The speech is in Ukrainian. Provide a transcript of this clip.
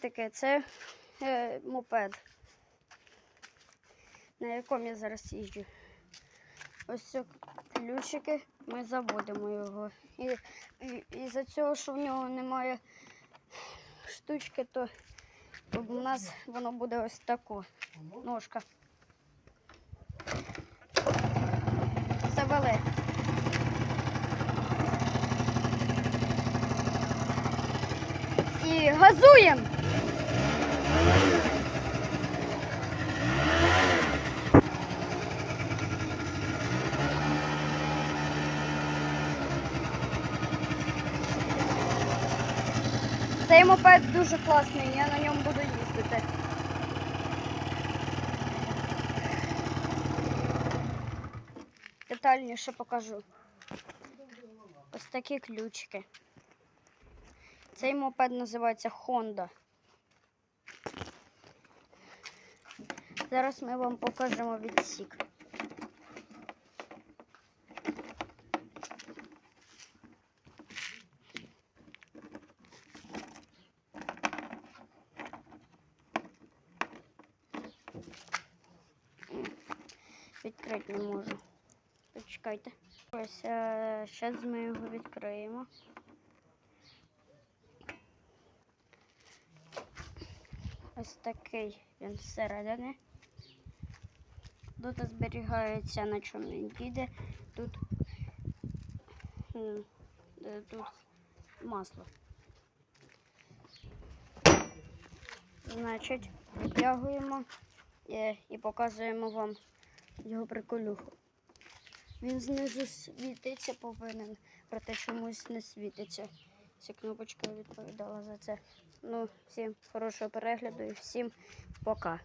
таке? Це е, мопед, на якому я зараз їжджу. Ось ці ключики, ми заводимо його. І, і, і за цього, що в нього немає штучки, то у нас воно буде ось тако. Ножка. Завели. І газуємо. Цей мопед дуже класний, я на ньому буду їздити. Детальніше покажу. Ось такі ключики. Цей мопед називається Honda. Зараз ми вам покажемо відсік. Відкрити не можу. Почекайте. Ось зараз ми його відкриємо. Ось такий він всередині. Тут зберігається на чому він їде. Тут, е, тут масло. Значить, витягуємо е, і показуємо вам його приколюху. Він знизу світиться повинен, проте чомусь не світиться. Ця кнопочка відповідала за це. Ну, всім хорошого перегляду і всім пока.